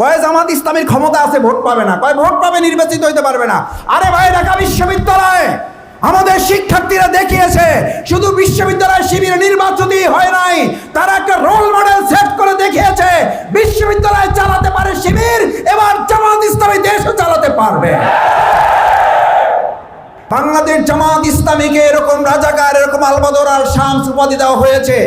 কয় জামাত ইসলামের ক্ষমতা আছে, ভোট পাবে না। কয় ভোট পাবে, নির্বাচিত হইতে পারবে না। আরে ভাই, ঢাকা বিশ্ববিদ্যালয় আমাদের শিক্ষার্থীরা দেখিয়েছে, শুধু বিশ্ববিদ্যালয় শিবির নির্বাচনই হয় নাই, তারা একটা রোল মডেল সেট করে দেখিয়েছে, বিশ্ববিদ্যালয় চালাতে পারে শিবির, এবার জামাত ইসলামী দেশও চালাতে পারবে। বাংলাদেশ জামাত ইসলামীকে এরকম রাজাকার, এরকম আলবদর আর শামস উপাধি দেওয়া হয়েছে।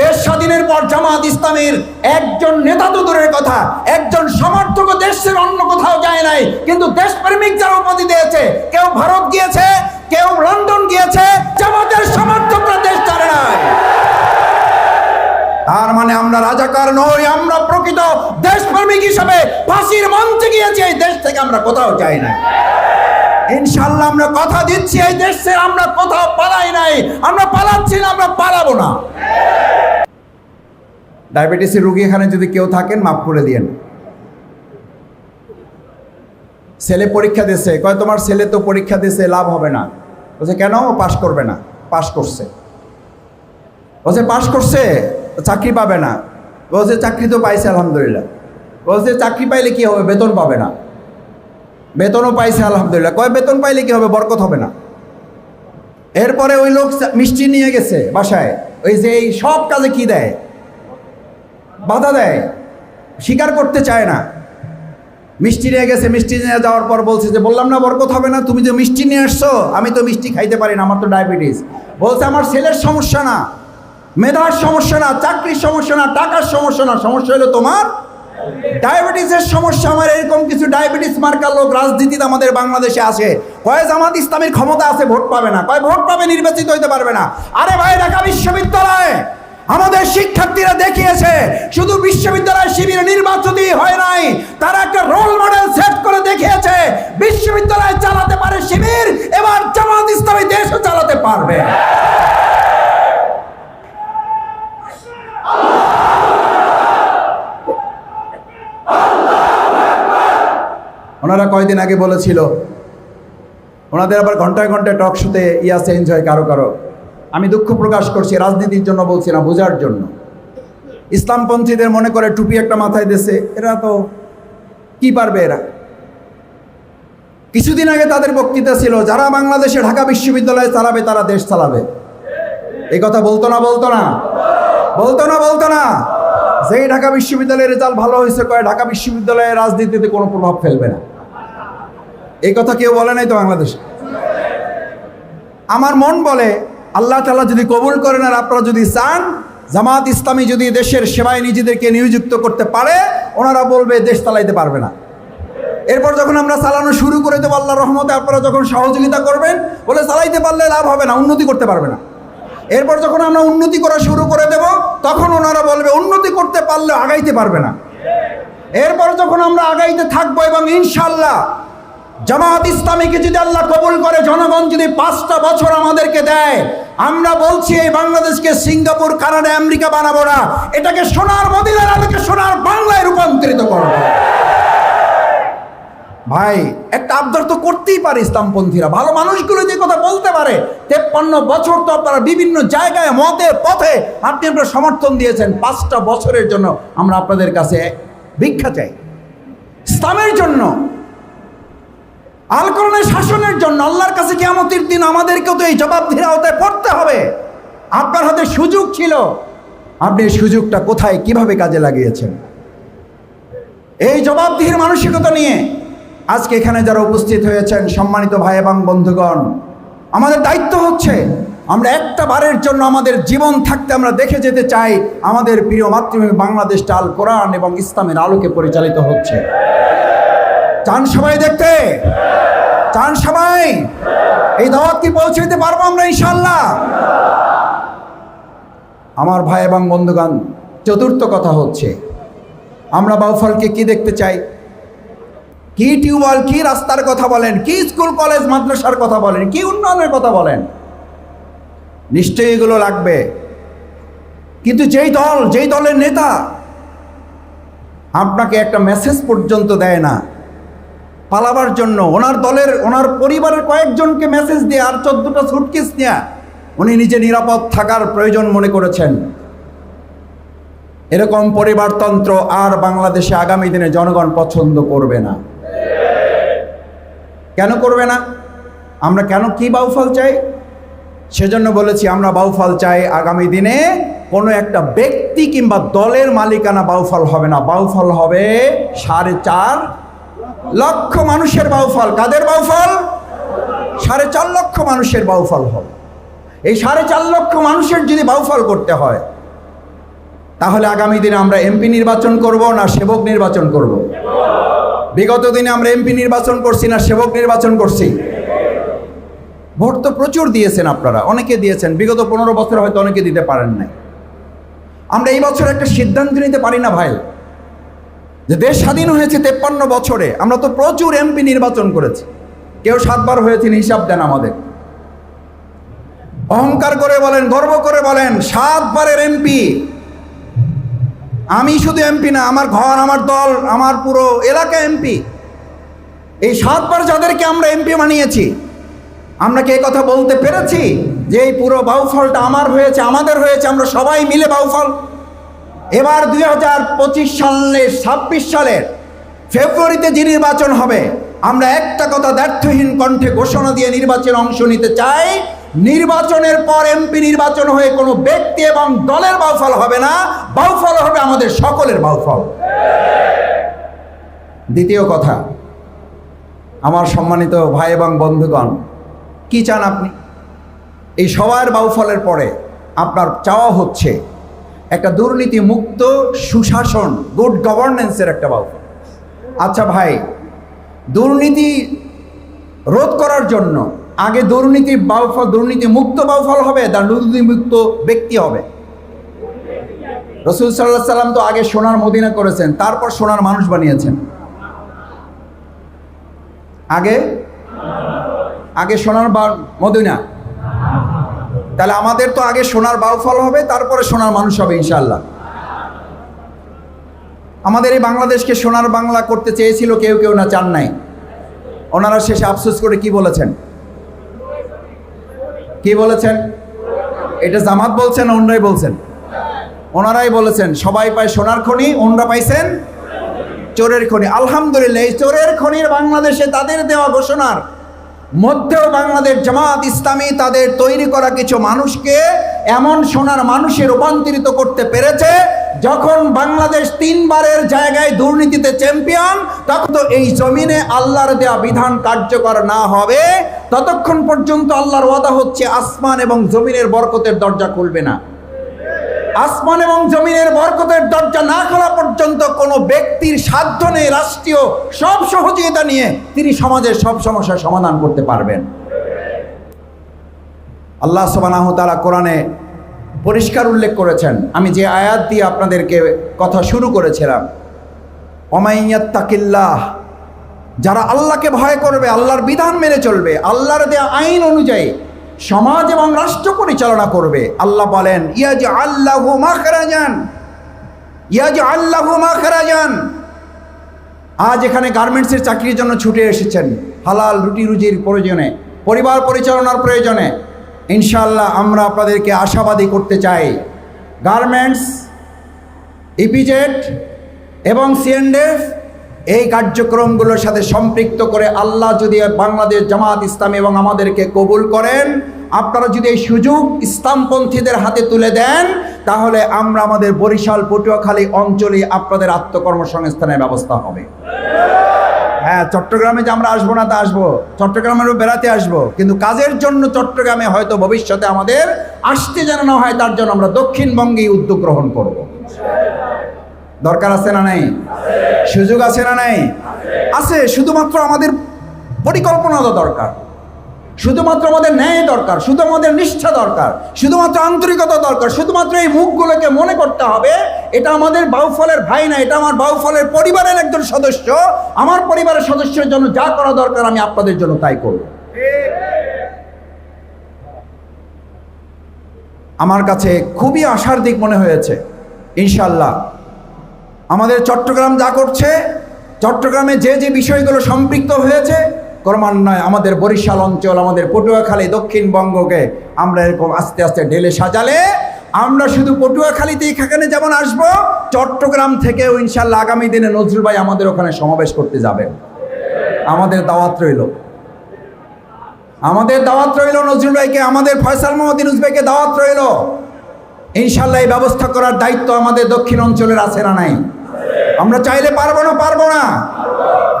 দেশ স্বাধীনের পর জামাত ইসলামীর একজন নেতা তো দূরের কথা, একজন সমর্থক দেশের অন্য কোথাও যায় নাই। কিন্তু দেশপ্রেমিক যারা উপাধি দিয়েছে, কেউ ভারত গিয়েছে, কেউ লন্ডন গিয়েছে, জামাতের সমর্থকরা দেশ ছাড়ে নাই। তার মানে আমরা রাজাকার নই, আমরা প্রকৃত দেশপ্রেমিক হিসাবে ফাঁসির মঞ্চে গিয়েছি, এই দেশ থেকে আমরা কোথাও যাই না ইনশাল্লাহ আমরা কথা দিচ্ছি, এই দেশে আমরা কোথাও পালাই নাই। আমরা পালাচ্ছি না, আমরা পালাবো না। ডায়াবেটিসের রোগী এখানে যদি কেউ থাকেন, মাফ করে দিয়েন। ছেলে পরীক্ষা দিয়েছে, কয় তোমার ছেলে তো পরীক্ষা দিয়েছে, লাভ হবে না। বলছে, কেন? পাশ করবে না, পাশ করছে। বলছে, পাশ করছে চাকরি পাবে না। বলছে, চাকরি তো পাইছে, আলহামদুলিল্লাহ। বলছে, চাকরি পাইলে কি হবে? বেতন পাবে না। বেতনও পাইছে, আলহামদুলিল্লাহ। কয় বেতন পাইলে কি হবে? বরকত হবে না। এরপরে ওই লোক মিষ্টি নিয়ে গেছে বাসায়। ওই যে এই সব কাজে কি দেয়? বাধা দেয়। স্বীকার করতে চায় না। মিষ্টি নিয়ে গেছে, মিষ্টি নিয়ে যাওয়ার পর বলছে যে, বললাম না, বরকত হবে না। তুমি যে মিষ্টি নিয়ে আসছো, আমি তো মিষ্টি খাইতে পারি না, আমার তো ডায়াবেটিস। বলছে, আমার ছেলের সমস্যা না, মেধার সমস্যা না, চাকরির সমস্যা না, টাকার সমস্যা না। সমস্যা হলো তোমার ডায়াবেটিসের সমস্যা আমার এরকম কিছু ডায়াবেটিস মার্কার লোক রাজনীতিতে আমাদের বাংলাদেশে আসে। কয় জামাত ইসলামের ক্ষমতা আছে ভোট পাবে না? কয় ভোট পাবে নির্বাচিত হইতে পারবে না? আরে ভাই, ঢাকা বিশ্ববিদ্যালয় আমাদের শিক্ষার্থীরা দেখিয়েছে, শুধু বিশ্ববিদ্যালয় শিবিরে নির্বাচনই হয় নাই, তারা একটা রোল মডেল সেট করে কয়দিন আগে বলেছিল, ওনাদের আবার ঘন্টায় ঘন্টায় টক শোতে ইয়া চেঞ্জ হয় কারও কারও। আমি দুঃখ প্রকাশ করছি, রাজনীতির জন্য বলছি না, বোঝার জন্য। ইসলামপন্থীদের মনে করে টুপি একটা মাথায় দেশে এরা তো কি পারবে এরা? কিছুদিন আগে তাদের বক্তৃতা ছিল, যারা বাংলাদেশে ঢাকা বিশ্ববিদ্যালয়ে চালাবে, তারা দেশ চালাবে। এই কথা বলতো না বলতো না। বলতো না বলতো না। যেই ঢাকা বিশ্ববিদ্যালয়ের রেজাল্ট ভালো হয়েছে, কয় ঢাকা বিশ্ববিদ্যালয়ের রাজনীতিতে কোনো প্রভাব ফেলবে না। এই কথা কেউ বলে নাই তো বাংলাদেশে? আমার মন বলে, আল্লাহ তালা যদি কবুল করেন আর আপনারা যদি চান, জামাত ইসলামী যদি দেশের সেবায় নিজেদেরকে নিয়োজিত করতে পারে, ওনারা বলবে দেশ চালাইতে পারবে না। এরপর যখন আমরা চালানো শুরু করে দেবো আল্লাহ রহমতে, আপনারা যখন সহযোগিতা করবেন, বলে চালাইতে পারলে লাভ হবে না, উন্নতি করতে পারবে না। এরপর যখন আমরা উন্নতি করা শুরু করে দেব, তখন ওনারা বলবে উন্নতি করতে পারলে আগাইতে পারবে না। এরপর যখন আমরা আগাইতে থাকব এবং ইনশাল্লাহ জামাত ইসলামীকে যদি আল্লাহ কবুল করে, জনগণ যদি পাঁচটা বছর আমাদেরকে দেয়, আমরা বলছি এই বাংলাদেশকে সিঙ্গাপুর, কানাডা, আমেরিকা বানাবো না। এটাকে সোনার মদিনার আলোকে সোনার বাংলায় রূপান্তরিত করব ভাই, একটা আবদার তো করতেই পারে ইসলামপন্থীরা। ভালো মানুষগুলো যে কথা বলতে পারে, তেপ্পান্ন বছর তো আপনারা বিভিন্ন জায়গায়, মতে, পথে আপনি আপনার সমর্থন দিয়েছেন। পাঁচটা বছরের জন্য আমরা আপনাদের কাছে ভিক্ষা চাই। ইসলামের জন্য আল কোরআনের শাসনের জন্য আল্লাহর কাছে কেমতির দিন আমাদেরকেও তো এই জবাবদিহির আওতায় পড়তে হবে। আপনার হাতে সুযোগ ছিল। আপনি এই সুযোগটা কোথায়, কীভাবে কাজে লাগিয়েছেন? এই জবাবদিহির মানসিকতা নিয়ে আজকে এখানে যারা উপস্থিত হয়েছেন, সম্মানিত ভাই এবং বন্ধুগণ, আমাদের দায়িত্ব হচ্ছে, আমরা একটা বারের জন্য আমাদের জীবন থাকতে আমরা দেখে যেতে চাই, আমাদের প্রিয় মাতৃভূমি বাংলাদেশটা আল কোরআন এবং ইসলামের আলোকে পরিচালিত হচ্ছে। চান সবাই দেখতে? চান সবাই? এই দাওয়াত কি পৌঁছে দিতে পারব আমরা ইনশাল্লাহ আমার ভাই এবং বন্ধুগান চতুর্থ কথা হচ্ছে, আমরা বাউফলকে কি দেখতে চাই? কি টিউবওয়েল, কি রাস্তার কথা বলেন, কি স্কুল, কলেজ, মাদ্রাসার কথা বলেন, কি উন্নয়নের কথা বলেন? নিশ্চয়ই এগুলো লাগবে। কিন্তু যেই দল, যেই দলের নেতা আপনাকে একটা মেসেজ পর্যন্ত দেয় না পালাবার জন্য। ওনার দলের, ওনার পরিবারের কয়েকজনকে মেসেজ দিয়ে আর চোদ্দটা সুটকেস নেয়া উনি নিজে নিরাপদ থাকার প্রয়োজন মনে করেছেন। এরকম পরিবারতন্ত্র আর বাংলাদেশে আগামী দিনে জনগণ পছন্দ করবে না। কেন করবে না? আমরা কেন কি বাউফল চাই? সেজন্য বলেছি আমরা বাউফল চাই আগামী দিনে কোনো একটা ব্যক্তি কিংবা দলের মালিকানা বাউফল হবে না। বাউফল হবে সাড়ে চার লক্ষ মানুষের বাউফল। কাদের বাউফল? সাড়ে চার লক্ষ মানুষের বাউফল হবে। এই সাড়ে চার লক্ষ মানুষের যদি বাউফল করতে হয়, তাহলে আগামী দিনে আমরা এমপি নির্বাচন করব না সেবক নির্বাচন করব? বিগত দিনে আমরা এমপি নির্বাচন করছি না সেবক নির্বাচন করছি? ভোট তো প্রচুর দিয়েছেন আপনারা, অনেকে দিয়েছেন। বিগত পনেরো বছর হয়তো অনেকে দিতে পারেন নাই। আমরা এই বছর একটা সিদ্ধান্ত নিতে পারি না ভাই। যে দেশ স্বাধীন হয়েছে তেপ্পান্ন বছরে, আমরা তো প্রচুর এমপি নির্বাচন করেছি। কেউ সাতবার হয়েছেন হিসাব দেন আমাদের। অহংকার করে বলেন, গর্ব করে বলেন, সাতবারের এমপি। আমি শুধু এমপি না, আমার ঘর, আমার দল, আমার পুরো এলাকা এমপি। এই সাতবার যাদেরকে আমরা এমপি বানিয়েছি, আমরা কি কথা বলতে পেরেছি? যে এই পুরো বাউফলটা আমার হয়েছে, আমাদের হয়েছে, আমরা সবাই মিলে বাউফল এবার দুই হাজার পঁচিশ সালের ছাব্বিশ সালের ফেব্রুয়ারিতে যে নির্বাচন হবে, আমরা একটা কথা ব্যর্থহীন কণ্ঠে ঘোষণা দিয়ে নির্বাচনে অংশ নিতে চাই। নির্বাচনের পর এমপি নির্বাচন হয়ে কোনো ব্যক্তি এবং দলের বাউফল হবে না বাউফল হবে আমাদের সকলের বাউফল। দ্বিতীয় কথা, আমার সম্মানিত ভাই এবং বন্ধুগণ, কি চান আপনি? এই সবার বাউফলের পরে আপনার চাওয়া হচ্ছে একটা দুর্নীতি মুক্ত সুশাসন গুড গভর্নেন্সের একটা বাউফল আচ্ছা ভাই, দুর্নীতি রোধ করার জন্য আগে দুর্নীতি বাউফল দুর্নীতি মুক্ত বাউফল হবে না দুর্নীতি মুক্ত ব্যক্তি হবে। রসুল সাল্লাহ সাল্লাম তো আগে সোনার মদিনা করেছেন, তারপর সোনার মানুষ বানিয়েছেন। আগে? আগে সোনার মদিনা। তাহলে আমাদের তো আগে সোনার বাউফল হবে, তারপরে সোনার মানুষ হবে ইনশাল্লাহ আমাদের এই বাংলাদেশকে সোনার বাংলা করতে চেয়েছিল কেউ কেউ না, চান নাই। ওনারা শেষে আফসোস করে কি বলেছেন? কি বলেছেন? এটা জামাত বলছেন ওনরাই বলছেন? ওনারাই বলেছেন, সবাই পায় সোনার খনি ওনরা পাইছেন চোরের খনি। আলহামদুলিল্লাহ, এই চোরের খনির বাংলাদেশে তাদের দেওয়া ঘোষণার মধ্যেও বাংলাদেশ জামাত ইসলামী তাদের তৈরি করা কিছু মানুষকে এমন সোনার মানুষে রূপান্তরিত করতে পেরেছে, যখন বাংলাদেশ তিনবারের জায়গায় দুর্নীতিতে চ্যাম্পিয়ন তখন তো এই জমিনে আল্লাহর দেয়া বিধান কার্যকর না হবে। ততক্ষণ পর্যন্ত আল্লাহর ওয়াদা হচ্ছে আসমান এবং জমিনের বরকতের দরজা খুলবে না। আসমান এবং জমিনের বরকতের দরজা না খোলা পর্যন্ত কোনো ব্যক্তির সাধ্য নেই রাষ্ট্রীয় সব সহযোগিতা নিয়ে তিনি সমাজের সব সমস্যার সমাধান করতে পারবেন। আল্লাহ সবানাহ তারা কোরআনে পরিষ্কার উল্লেখ করেছেন। আমি যে আয়াত দিয়ে আপনাদেরকে কথা শুরু করেছিলাম অমাইয়াত তাকিল্লাহ যারা আল্লাহকে ভয় করবে, আল্লাহর বিধান মেনে চলবে, আল্লাহর দেয়া আইন অনুযায়ী সমাজ এবং রাষ্ট্র পরিচালনা করবে। আল্লাহ বলেন ইয়াজ আল্লাহু মাখরাজান। ইয়াজ আল্লাহু মাখরাজান। আজ এখানে গার্মেন্টসের চাকরির জন্য ছুটে এসেছেন। হালাল রুটি রুজির প্রয়োজনে, পরিবার পরিচালনার প্রয়োজনে। ইনশাআল্লাহ আমরা আপনাদেরকে আশাবাদী করতে চাই। গার্মেন্টস, ইপিজেড এবং সিএনডেফ এই কার্যক্রমগুলোর সাথে সম্পৃক্ত করে আল্লাহ যদি বাংলাদেশ জামাত ইসলাম এবং আমাদেরকে কবুল করেন, আপনারা যদি এই সুযোগ ইসলামপন্থীদের হাতে তুলে দেন, তাহলে আমরা আমাদের বরিশাল, পটুয়াখালী অঞ্চলে আপনাদের আত্মকর্মসংস্থানের ব্যবস্থা হবে। হ্যাঁ চট্টগ্রামে যে আমরা আসব না তা আসব। চট্টগ্রামেরও বেড়াতে আসব। কিন্তু কাজের জন্য চট্টগ্রামে হয়তো ভবিষ্যতে আমাদের আসতে যেন না হয়, তার জন্য আমরা দক্ষিণবঙ্গেই উদ্যোগ গ্রহণ করব। দরকার আছে না নাই? সুযোগ আছে না নাই? আছে, শুধুমাত্র আমাদের পরিকল্পনা দরকার। শুধুমাত্র আমাদের ন্যায় দরকার, শুধু আমাদের নিষ্ঠা দরকার, শুধুমাত্র আন্তরিকতা দরকার, শুধুমাত্র এই মুখগুলোকে মনে করতে হবে, এটা আমাদের বাউফলের ভাই না, এটা আমার বাউফলের পরিবারের একজন সদস্য, আমার পরিবারের সদস্যের জন্য যা করা দরকার আমি আপনাদের জন্য তাই করব। আমার কাছে খুবই আশার দিক মনে হয়েছে ইনশাল্লাহ আমাদের চট্টগ্রাম যা করছে, চট্টগ্রামে যে যে বিষয়গুলো সম্পৃক্ত হয়েছে, ক্রমান্বয়ে আমাদের বরিশাল অঞ্চল, আমাদের পটুয়াখালী, দক্ষিণবঙ্গকে আমরা এরকম আস্তে আস্তে ঢেলে সাজালে আমরা শুধু পটুয়াখালীতে এখানে যেমন আসব, চট্টগ্রাম থেকেও ইনশাল্লাহ আগামী দিনে নজরুল ভাই আমাদের ওখানে সমাবেশ করতে যাবেন। আমাদের দাওয়াত রইল। আমাদের দাওয়াত রইল নজরুল ভাইকে, আমাদের ফয়সাল মোহাম্মদ ইউনুস ভাইকে দাওয়াত রইল। ইনশাল্লাহ এই ব্যবস্থা করার দায়িত্ব আমাদের দক্ষিণ অঞ্চলের আছে না নাই? আমরা চাইলে পারব না পারব না।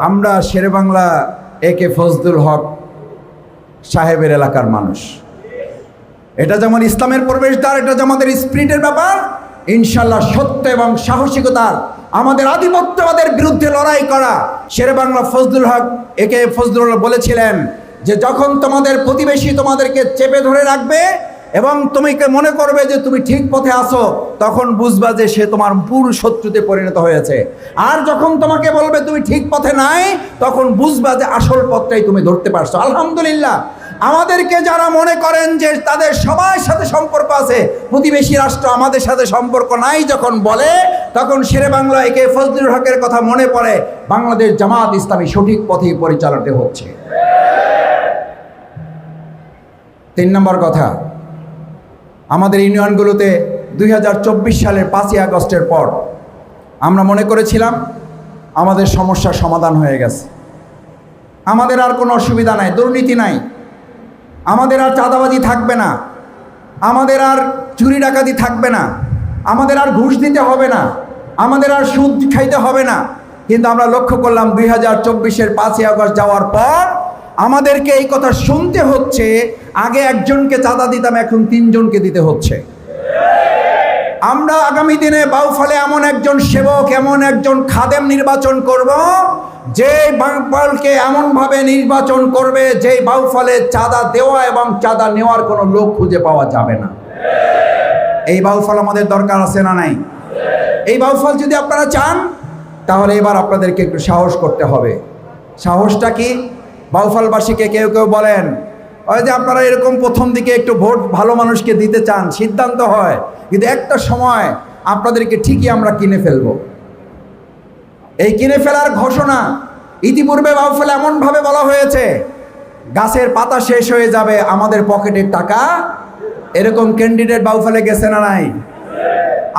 আমরা শেরেবাংলা এ কে ফজলুল হক সাহেবের এলাকার মানুষ। এটা যেমন ইসলামের প্রবেশদ্বার, এটা যে আমাদের স্পিরিটের ব্যাপার, ইনশাল্লাহ সত্য এবং সাহসিকতার, আমাদের আধিপত্যবাদের বিরুদ্ধে লড়াই করা শেরে বাংলা ফজলুল হক একে ফজলুল বলেছিলেন যে, যখন তোমাদের প্রতিবেশী তোমাদেরকে চেপে ধরে রাখবে এবং তুমি কে মনে করবে যে তুমি ঠিক পথে আসো তখন বুঝবা যে সে তোমার পুর শত্রুতে পরিণত হয়েছে। আর যখন তোমাকে বলবে তুমি ঠিক পথে নাই, তখন বুঝবা যে আসল পথটাই তুমি ধরতে পারছ। আলহামদুলিল্লাহ। আমাদেরকে যারা মনে করেন যে তাদের সবার সাথে সম্পর্ক আছে, প্রতিবেশী রাষ্ট্র আমাদের সাথে সম্পর্ক নাই যখন বলে, তখন শেরে বাংলা একে ফজলুল হকের কথা মনে পড়ে, বাংলাদেশ জামাত ইসলামী সঠিক পথেই পরিচালিত হচ্ছে। তিন নম্বর কথা আমাদের ইউনিয়নগুলোতে দুই হাজার চব্বিশ সালের পাঁচই আগস্টের পর আমরা মনে করেছিলাম আমাদের সমস্যার সমাধান হয়ে গেছে। আমাদের আর কোনো অসুবিধা নাই, দুর্নীতি নাই। আমাদের আর চাঁদাবাজি থাকবে না। আমাদের আর চুরি ডাকাতি থাকবে না। আমাদের আর ঘুষ দিতে হবে না। আমাদের আর সুদ খাইতে হবে না। কিন্তু আমরা লক্ষ্য করলাম দুই হাজার চব্বিশের পাঁচই আগস্ট যাওয়ার পর আমাদেরকে এই কথা শুনতে হচ্ছে, আগে একজনকে চাঁদা দিতাম, এখন তিনজনকে দিতে হচ্ছে। আমরা আগামী দিনে বাউফলে এমন একজন সেবক, এমন একজন খাদেম নির্বাচন করব, যে বাউফলকে এমনভাবে নির্বাচন করবে যে বাউফলে চাঁদা দেওয়া এবং চাঁদা নেওয়ার কোনো লোক খুঁজে পাওয়া যাবে না। এই বাউফল আমাদের দরকার আছে না নাই? এই বাউফল যদি আপনারা চান, তাহলে এবার আপনাদেরকে একটু সাহস করতে হবে। সাহসটা কি? বাউফলবাসীকে কেউ কেউ বলেন, ওই যে আপনারা এরকম প্রথম দিকে একটু ভোট ভালো মানুষকে দিতে চান, সিদ্ধান্ত হয়, কিন্তু একটা সময় আপনাদেরকে ঠিকই আমরা কিনে ফেলব। এই কিনে ফেলার ঘোষণা ইতিপূর্বে বাউফলে এমনভাবে বলা হয়েছে, গাছের পাতা শেষ হয়ে যাবে, আমাদের পকেটের টাকা। এরকম ক্যান্ডিডেট বাউফলে গেছে না নাই?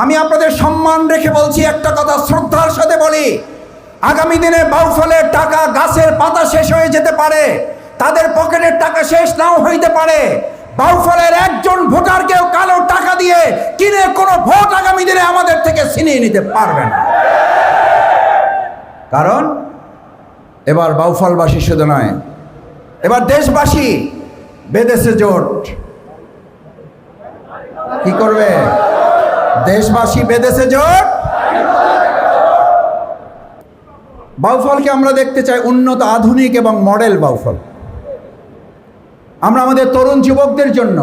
আমি আপনাদের সম্মান রেখে বলছি, একটা কথা শ্রদ্ধার সাথে বলি আগামী দিনে বাউফলের টাকা গাছের পাতা শেষ হয়ে যেতে পারে। তাদের পকেটের টাকা শেষ নাও হইতে পারে। বাউফলের একজন ভোটারকেও কালো টাকা দিয়ে কিনে কোনো ভোট আগামী দিনে আমাদের থেকে ছিনিয়ে নিতে পারবে না। কারণ, এবার বাউফলবাসী শুধু নয়, এবার দেশবাসী বেদেশে জোট। কি করবে? দেশবাসী বেদেশে জোট? বাউফলকে আমরা দেখতে চাই উন্নত, আধুনিক এবং মডেল বাউফল আমরা আমাদের তরুণ যুবকদের জন্য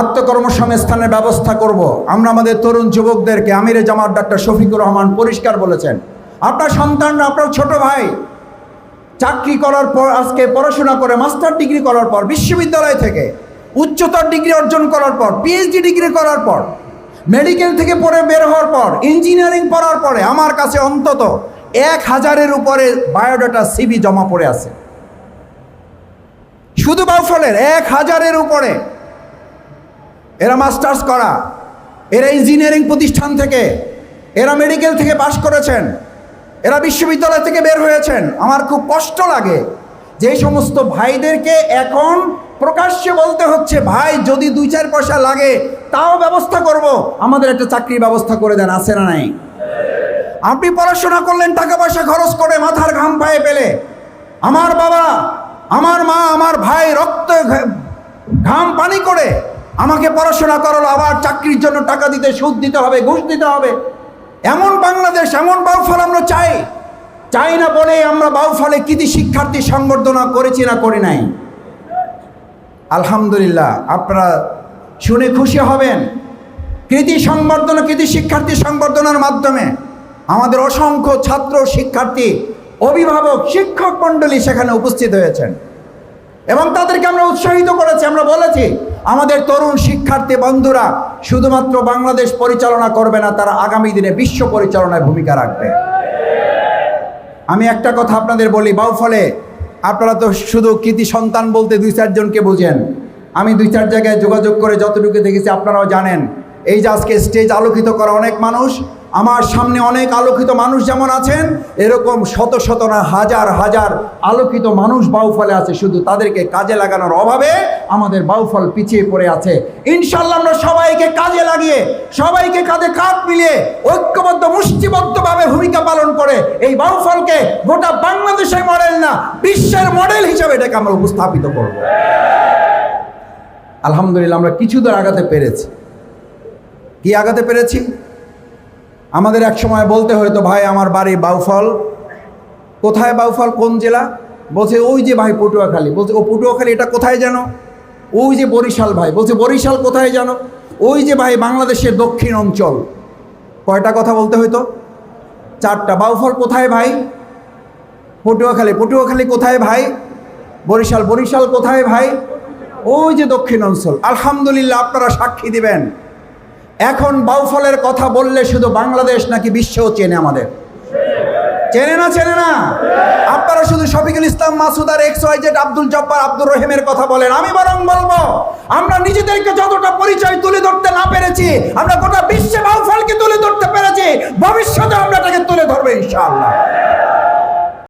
আত্মকর্মসংস্থানের ব্যবস্থা করব। আমরা আমাদের তরুণ যুবকদেরকে আমিরে জামাত ডাক্তার শফিকুর রহমান পরিষ্কার বলেছেন আপনার সন্তানরা, আপনার ছোট ভাই চাকরি করার পর, আজকে পড়াশোনা করে, মাস্টার ডিগ্রি করার পর, বিশ্ববিদ্যালয় থেকে উচ্চতর ডিগ্রি অর্জন করার পর পিএইচডি ডিগ্রি করার পর, মেডিকেল থেকে পড়ে বের হওয়ার পর, ইঞ্জিনিয়ারিং পড়ার পরে, আমার কাছে অন্তত এক হাজারের উপরে বায়োডাটা সিবি জমা পড়ে আছে। শুধু বাউফলের এক হাজারের উপরে। এরা মাস্টার্স করা। এরা ইঞ্জিনিয়ারিং প্রতিষ্ঠান থেকে। এরা মেডিকেল থেকে পাশ করেছেন। এরা বিশ্ববিদ্যালয় থেকে বের হয়েছেন। আমার খুব কষ্ট লাগে যে সমস্ত ভাইদেরকে এখন প্রকাশ্যে বলতে হচ্ছে, ভাই, যদি দুই চার পয়সা লাগে, তাও ব্যবস্থা করব। আমাদের একটা চাকরির ব্যবস্থা করে দেন, আছে না নাই? আপনি পড়াশোনা করলেন, টাকা পয়সা খরচ করে মাথার ঘাম পায়ে পেলে আমার বাবা, আমার মা, আমার ভাই রক্ত ঘাম পানি করে আমাকে পড়াশোনা করালো, আবার চাকরির জন্য টাকা দিতে, সুদ দিতে হবে, ঘুষ দিতে হবে। এমন বাংলাদেশ, এমন বাউফল আমরা চাই। চাই না বলে আমরা বাউফলে কৃতি শিক্ষার্থী সংবর্ধনা করেছি না করি নাই। আলহামদুলিল্লাহ, আপনারা শুনে খুশি হবেন। কৃতি সংবর্ধনা, কৃতি শিক্ষার্থী সংবর্ধনার মাধ্যমে আমাদের অসংখ্য ছাত্র, শিক্ষার্থী, অভিভাবক, শিক্ষক মণ্ডলী সেখানে উপস্থিত হয়েছেন। এবং তাদেরকে আমরা উৎসাহিত করেছি, আমরা বলেছি, আমাদের তরুণ শিক্ষার্থী বন্ধুরা, শুধুমাত্র বাংলাদেশ পরিচালনা করবে না, তারা আগামী দিনে বিশ্ব পরিচালনায় ভূমিকা রাখবে। আমি একটা কথা আপনাদের বলি বাউফলে আপনারা তো শুধু কৃতি সন্তান বলতে দুই চারজনকে বুঝেন। আমি দুই চার জায়গায় যোগাযোগ করে যতটুকু দেখেছি, আপনারাও জানেন, এই যে আজকে স্টেজ আলোকিত করা অনেক মানুষ আমার সামনে অনেক আলোকিত মানুষ যেমন আছেন, এরকম শত শত না হাজার হাজার আলোকিত মানুষ বাউফলে আছে। শুধু তাদেরকে কাজে লাগানোর অভাবে আমাদের বাউফল পিছিয়ে পড়ে আছে। ইনশাল্লাহ আমরা সবাইকে কাজে লাগিয়ে, সবাইকে কাঁধে কাঁধ মিলিয়ে ঐক্যবদ্ধ, মুষ্টিবদ্ধভাবে ভূমিকা পালন করে এই বাউফলকে গোটা বাংলাদেশের মডেল না, বিশ্বের মডেল হিসেবে এটাকে আমরা উপস্থাপিত করব। আলহামদুলিল্লাহ আমরা কিছু দূর আগাতে পেরেছি। কি আগাতে পেরেছি? আমাদের এক সময় বলতে হয়তো ভাই, আমার বাড়ি বাউফল। কোথায় বাউফল? কোন জেলা? বলছে, ওই যে ভাই পটুয়াখালী। বলছে, ও পটুয়াখালী, এটা কোথায় জানো? ওই যে বরিশাল ভাই। বলছে, বরিশাল কোথায় জানো? ওই যে ভাই বাংলাদেশের দক্ষিণ অঞ্চল। কয়টা কথা বলতে হইতো? চারটা। বাউফল কোথায় ভাই? পটুয়াখালী। পটুয়াখালী কোথায় ভাই? বরিশাল। বরিশাল কোথায় ভাই? ওই যে দক্ষিণ অঞ্চল। আলহামদুলিল্লাহ, আপনারা সাক্ষী দিবেন। এখন বাউফলের কথা বললে শুধু বাংলাদেশ নাকি বিশ্বও চেনে আমাদের। চেনে না চেনে না? আপনারা শুধু শফিকুল ইসলাম, মাসুদ আর X Y Z Abdul Jabbar, Abdur রহিমের কথা বলেন। আমি বরং বলব, আমরা নিজেদেরকে যতটা পরিচয় তুলে ধরতে না পেরেছি, আমরা গোটা বিশ্বে বাউফলকে তুলে ধরতে পেরেছি ভবিষ্যতে আমরা এটাকে তুলে ধরবো ইনশাআল্লাহ।